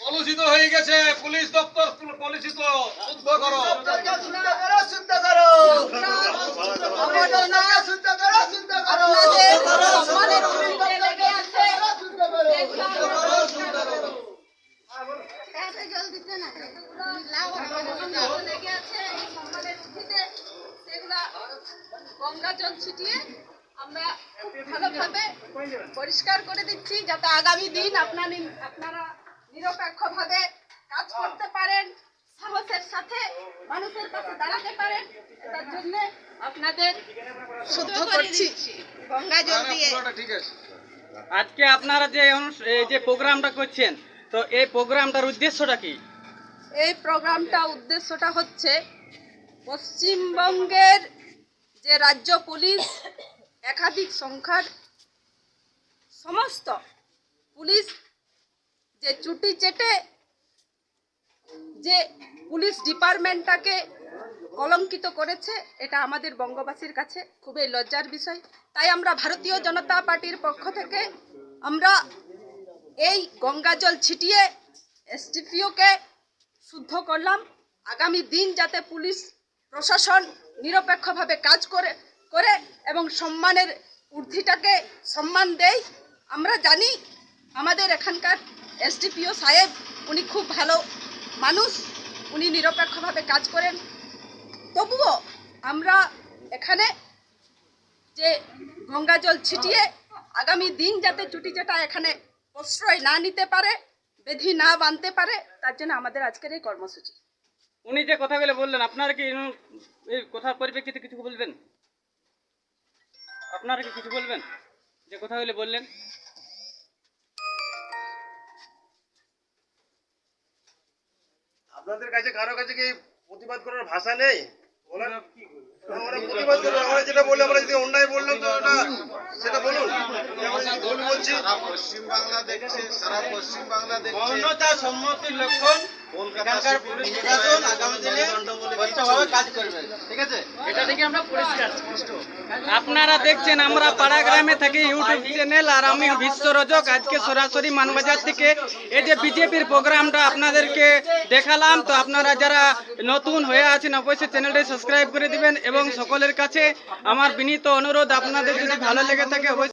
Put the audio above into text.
কলুষিত হয়ে গেছে পুলিশ দপ্তর কলুষিত। শুদ্ধ করো। আপনাদের লেগে আছে এই সম্মানের ঊর্ধ্বে সেগুলা গঙ্গা জল ছিটিয়ে আমরা ভালোভাবে পরিষ্কার করে দিচ্ছি যাতে আগামী দিন আপনারা আপনারা নিরপেক্ষভাবে কাজ করতে পারেন সাহসের সাথে মানুষের পাশে দাঁড়াতে পারেন তার জন্য আপনাদের শুদ্ধ করছি গঙ্গা জল দিয়ে আজকে আপনারা যে যে প্রোগ্রামটা করছেন, তো এই প্রোগ্রামটার উদ্দেশ্যটা কি? এই প্রোগ্রামটা উদ্দেশ্যটা হচ্ছে পশ্চিমবঙ্গের যে রাজ্য পুলিশ, একাধিক সংখ্যার সমস্ত পুলিশ যে চুটি চেটে যে পুলিশ ডিপার্টমেন্টটাকে কলঙ্কিত করেছে, এটা আমাদের বঙ্গবাসীর কাছে খুবই লজ্জার বিষয়। তাই আমরা ভারতীয় জনতা পার্টির পক্ষ থেকে আমরা এই গঙ্গাজল ছিটিয়ে এসডিপিওকে শুদ্ধ করলাম। আগামী দিন যাতে পুলিশ, প্রশাসন নিরপেক্ষভাবে কাজ করে করে এবং সম্মানের ঊর্ধ্বিটাকে সম্মান দেয়, আমরা জানি আমাদের এখানকার এসডিপিও সাহেব, উনি খুব ভালো মানুষ, উনি নিরপেক্ষভাবে কাজ করেন। তবুও আমরা এখানে যে গঙ্গা জল ছিটিয়ে আগামী দিন যাতে চুটি চাটা এখানে প্রশ্রয় না নিতে পারে বেধি না বাঁধতে পারে তার জন্য আমাদের আজকের এই কর্মসূচি। উনি যে কথাগুলো বললেন আপনারা কি এই কথার পরিপ্রেক্ষিতে কিছু বলবেন? আপনারা কি কিছু বলবেন যে কথাগুলো বললেন? আপনাদের কাছে কারও কাছে কি প্রতিবাদ করার ভাষা নেই? বলার আমরা প্রতিবাদ করব আমরা যেটা বললাম আমরা যদি অন্যায় বললাম তো ওটা সেটা বলুন। বলছি সারা পশ্চিম বাংলা দেখছে সারা পশ্চিম বাংলা দেখছে মৌনতা সম্মতির লক্ষণ এখানকার পুলিশ প্রশাসন আগামী দিনে স্বচ্ছভাবে কাজ করবে ঠিক আছে এটা থেকে আমরা পরিষ্কার আপনারা দেখছেন আমরা পাড়া গ্রামে থাকি ইউটিউব চ্যানেল আর আমি বিশ্ব রজক আজকে সরাসরি মানবাজার থেকে এই যে বিজেপির প্রোগ্রামটা আপনাদেরকে দেখালাম তো আপনারা যারা নতুন হয়ে আছেন অবশ্যই চ্যানেলটি সাবস্ক্রাইব করে দিবেন এবং সকলের কাছে আমার বিনীত অনুরোধ আপনাদের যদি ভালো লেগে থাকে অবশ্যই